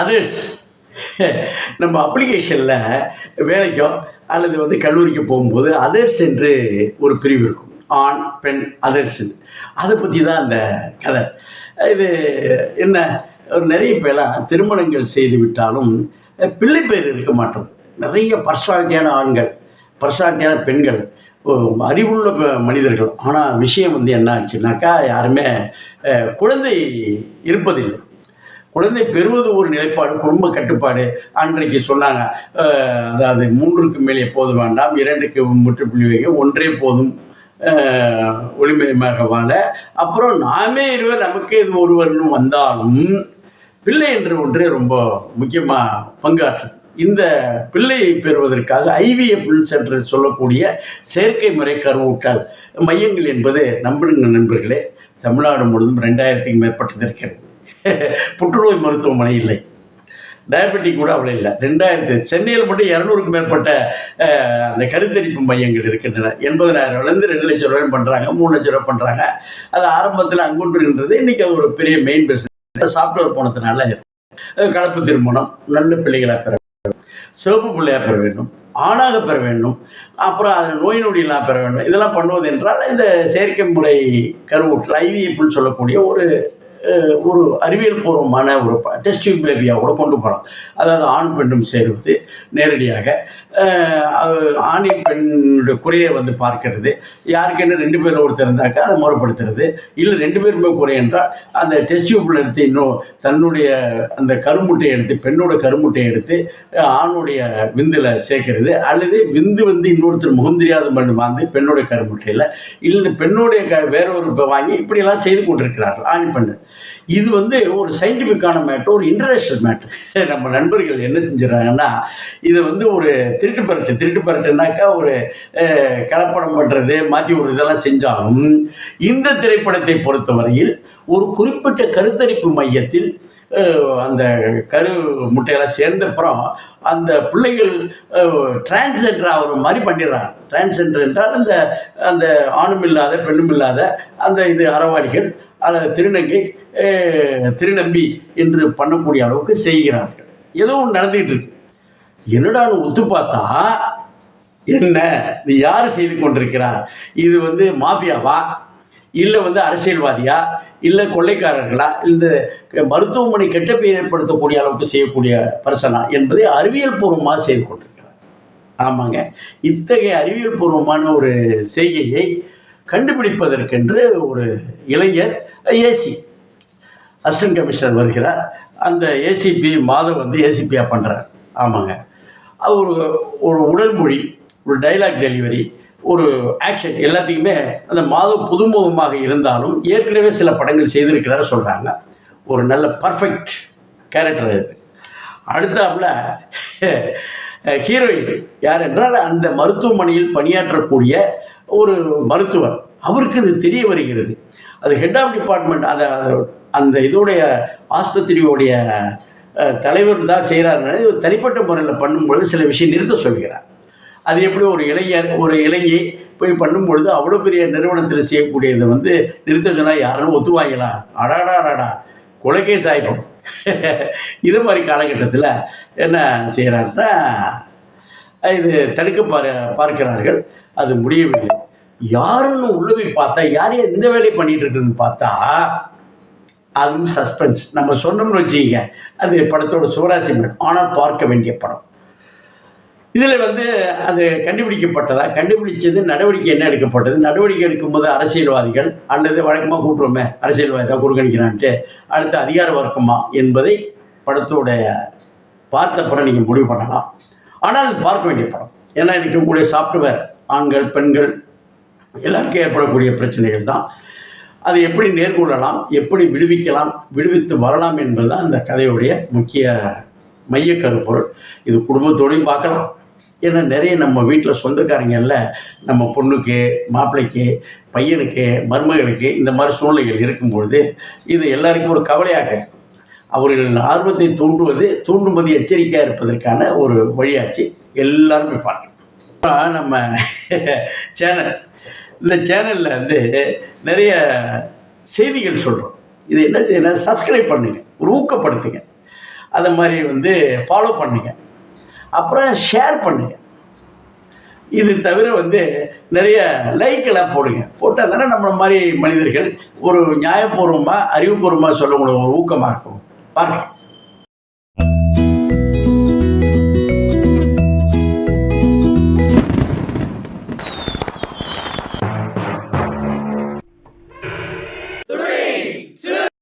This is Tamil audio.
அதர்ஸ் நம்ம அப்ளிகேஷனில் வேலைக்கோ அல்லது வந்து கல்லூரிக்கு போகும்போது அதர்ஸ் என்று ஒரு பிரிவு இருக்கும். ஆண் பெண் அதர்ஸ் அதை பற்றி தான் அந்த கதை. இது என்ன? ஒரு நிறைய பேராக திருமணங்கள் செய்து விட்டாலும் பிள்ளை பேர் இருக்க மாட்டோம். நிறைய பர்சனாலிட்டியான ஆண்கள் பர்சனாலிட்டியான பெண்கள் அறிவுள்ள மனிதர்கள். ஆனால் விஷயம் வந்து என்ன ஆச்சுனாக்கா யாருமே குழந்தை இருப்பதில்லை. குழந்தை பெறுவது ஒரு நிலைப்பாடு குடும்ப கட்டுப்பாடு அன்றைக்கு சொன்னாங்க. அதாவது மூன்றுக்கு மேல் எப்போது வேண்டாம் இரண்டுக்கு முற்றுப்புள்ளி வைக்க ஒன்றே போதும் ஒளிமயமாக வாழ. அப்புறம் நாமே இருவர் நமக்கே இது ஒருவர்னு வந்தாலும் பிள்ளை என்று ஒன்றே ரொம்ப முக்கியமாக பங்காற்றுது. இந்த பிள்ளையை பெறுவதற்காக ஐவிஎஃப் என்று சொல்லக்கூடிய செயற்கை முறை கருவூட்டல் மையங்கள் என்பது நம்புங்க நண்பர்களே தமிழ்நாடு முழுவதும் ரெண்டாயிரத்துக்கு மேற்பட்டது இருக்கிறது. புற்றுநோய் மருத்துவமனை இல்லை. டயபெட்டிக் கூட அவ்வளோ இல்லை. ரெண்டாயிரத்து சென்னையில் மட்டும் இரநூறுக்கு மேற்பட்ட அந்த கருத்தரிப்பு மையங்கள் இருக்கின்றன. எண்பதனாயிரம் ரூபாயிலேருந்து ரெண்டு லட்சம் ரூபாயும் பண்ணுறாங்க மூணு லட்சம் ரூபாய் பண்ணுறாங்க அது ஆரம்பத்தில் அங்குன்றுகின்றது இன்றைக்கி அது ஒரு பெரிய மெயின் பிஸ்னஸ் சாஃப்ட்வேர் போனதுனால கலப்பு திருமணம் நல்ல பிள்ளைகளாக பெற வேண்டும். சிவப்பு பிள்ளையாக பெற வேண்டும். ஆணாக பெற வேண்டும். அப்புறம் அதில் நோய் நொடியெல்லாம் பெற வேண்டும். இதெல்லாம் பண்ணுவது என்றால் இந்த செயற்கை முறை கருவூட்டில் ஐவிஎஃப்னு சொல்லக்கூடிய ஒரு ஒரு அறிவியல் பூர்வமான ஒரு டெஸ்ட் பேபியாக கூட கொண்டு போகலாம் அதாவது ஆண் பெண்ணும் சேருவது நேரடியாக ஆணின் பெண்ணுடைய குறையை வந்து பார்க்கிறது. யாருக்கென்ன ரெண்டு பேர் ஒருத்தர் இருந்தாக்கா அதை முறைப்படுத்துறது. இல்லை ரெண்டு பேருமே குறை என்றால் அந்த டெஸ்ட் டியூப்பில் எடுத்து இன்னும் தன்னுடைய அந்த கருமுட்டையை எடுத்து பெண்ணோட கருமுட்டையை எடுத்து ஆணுடைய விந்தில் சேர்க்கிறது. அல்லது விந்து வந்து இன்னொருத்தர் முகம் தெரியாத வாழ்ந்து வந்து பெண்ணோட கருமுட்டையில் இல்லை பெண்ணுடைய க வேற ஒரு வாங்கி இப்படியெல்லாம் செய்து கொண்டிருக்கிறார்கள் ஆண் பெண்ணு. இது வந்து ஒரு சயின்டிஃபிக்கான மேட்ரு ஒரு இன்டர்நேஷ்னல் மேட்ரு நம்ம நண்பர்கள் என்ன செஞ்சிடறாங்கன்னா இதை வந்து ஒரு திருட்டு பரட்டு திருட்டு பரட்டுனாக்கா ஒரு கலப்படம் பண்ணுறது மாற்றி ஒரு இதெல்லாம் செஞ்சாலும் இந்த திரைப்படத்தை பொறுத்தவரையில் ஒரு குறிப்பிட்ட கருத்தரிப்பு மையத்தில் அந்த கரு முட்டையெல்லாம் சேர்ந்தப்புறம் அந்த பிள்ளைகள் டிரான்ஸ்ஜெண்டர் ஆகிற மாதிரி பண்ணிடுறாங்க. டிரான்ஸ்ஜெண்டர் என்றால் அந்த அந்த ஆணும் இல்லாத பெண்ணும் இல்லாத அந்த இது அறவாளிகள் அதை திருநங்கை திருநம்பி என்று பண்ணக்கூடிய அளவுக்கு செய்கிறார்கள். ஏதோ ஒன்று நடந்துகிட்டு இருக்கு. என்னடான்னு ஒத்து பார்த்தா என்ன? இது யார் செய்து கொண்டிருக்கிறார்? இது வந்து மாஃபியாவா? இல்லை வந்து அரசியல்வாதியா? இல்லை கொள்ளைக்காரர்களா? இந்த மருத்துவமனை கெட்ட பெயர் ஏற்படுத்தக்கூடிய அளவுக்கு செய்யக்கூடிய பர்சனா என்பதை அறிவியல் பூர்வமாக செய்து கொண்டிருக்கிறார். ஆமாங்க. இத்தகைய அறிவியல் பூர்வமான ஒரு செய்கையை கண்டுபிடிப்பதற்கென்று ஒரு இளைஞர் ஏசி. அசிஸ்டன்ட் கமிஷனர் வருகிறார். அந்த ஏசிபி மாதவ் வந்து ஏசிபியாக பண்ணுறார் ஆமாங்க. ஒரு ஒரு உடல் மொழி ஒரு டைலாக் டெலிவரி ஒரு ஆக்ஷன் எல்லாத்தையுமே அந்த மாதவ் புதுமுகமாக இருந்தாலும் ஏற்கனவே சில படங்கள் செய்திருக்கிறார சொல்கிறாங்க ஒரு நல்ல பர்ஃபெக்ட் கேரக்டர் அது. அடுத்தாப்புல ஹீரோயின் யார் என்றால் அந்த மருத்துவமனையில் பணியாற்றக்கூடிய ஒரு மருத்துவர். அவருக்கு இது தெரிய வருகிறது. அது ஹெட் ஆஃப் டிபார்ட்மெண்ட் அந்த அந்த இதோடைய ஆஸ்பத்திரியோடைய தலைவர் தான் செய்கிறாருன்னு ஒரு தனிப்பட்ட முறையில் பண்ணும்பொழுது சில விஷயம் நிறுத்த சொல்கிறார். அது எப்படி ஒரு இளைஞர் ஒரு இளைஞி போய் பண்ணும்பொழுது அவ்வளோ பெரிய நிறுவனத்தில் செய்யக்கூடியதை வந்து நிறுத்த சொன்னால் யாரும் ஒத்துவாங்களா? அடாடா அடாடா. கொலைக்கேஸ் ஆகிடும் இது மாதிரி காலகட்டத்தில் என்ன செய்கிறாருன்னா இது தடுக்க பாரு பார்க்கிறார்கள். அது முடியவில்லை. யாருன்னு உள்ள போய் பார்த்தா யார் எந்த வேலையை பண்ணிகிட்டு இருக்குதுன்னு பார்த்தா அதுவும் சஸ்பென்ஸ் நம்ம சொன்னோம்னு வச்சுக்கிங்க அது படத்தோட சுவராசி ஆனால் பார்க்க வேண்டிய படம். இதில் வந்து அது கண்டுபிடிக்கப்பட்டதா? கண்டுபிடிச்சது நடவடிக்கை என்ன எடுக்கப்பட்டது? நடவடிக்கை எடுக்கும்போது அரசியல்வாதிகள் அல்லது வழக்கமாக கூட்டுறோமே அரசியல்வாதி தான் குறுக்கணிக்கிறான்ட்டு அடுத்து அதிகார வர்க்கமா என்பதை படத்தோடைய பார்த்த படம் நீங்கள் முடிவு பண்ணலாம். ஆனால் அது பார்க்க வேண்டிய படம். ஏன்னா இன்றைக்கி உங்களுடைய சாஃப்ட்வேர் ஆண்கள் பெண்கள் எல்லாருக்கும் ஏற்படக்கூடிய பிரச்சனைகள் தான். அதை எப்படி நேர்கொள்ளலாம் எப்படி விடுவிக்கலாம்? விடுவித்து வரலாம் என்பது தான் அந்த கதையுடைய முக்கிய மைய கருப்பொருள். இது குடும்பத்தோடையும் பார்க்கலாம். ஏன்னா நிறைய நம்ம வீட்டில் சொந்தக்காரங்க எல்லாம் நம்ம பொண்ணுக்கு மாப்பிள்ளைக்கு பையனுக்கு மருமகளுக்கு இந்த மாதிரி சூழ்நிலைகள் இருக்கும்பொழுது இது எல்லாருக்கும் ஒரு கவலையாக இருக்கும். அவர்களின் ஆர்வத்தை தூண்டுவது தூண்டுவது எச்சரிக்கையாக இருப்பதற்கான ஒரு வழியாச்சு. எல்லாருமே பார்க்கணும். நம்ம சேனல். இந்த சேனலில் வந்து நிறைய செய்திகள் சொல்கிறோம் இது என்ன செய்யணும் சப்ஸ்கிரைப் பண்ணுங்கள் ஒரு ஊக்கப்படுத்துங்க. அதை மாதிரி வந்து ஃபாலோ பண்ணுங்கள் அப்புறம் ஷேர் பண்ணுங்க. இது தவிர வந்து நிறைய லைக் எல்லாம் போடுங்க. போட்டால் தானே நம்மளை மாதிரி மனிதர்கள் ஒரு நியாயபூர்வமாக அறிவுபூர்வமாக சொல்லக்கூடிய ஒரு ஊக்கமாக இருக்கும். பாருங்க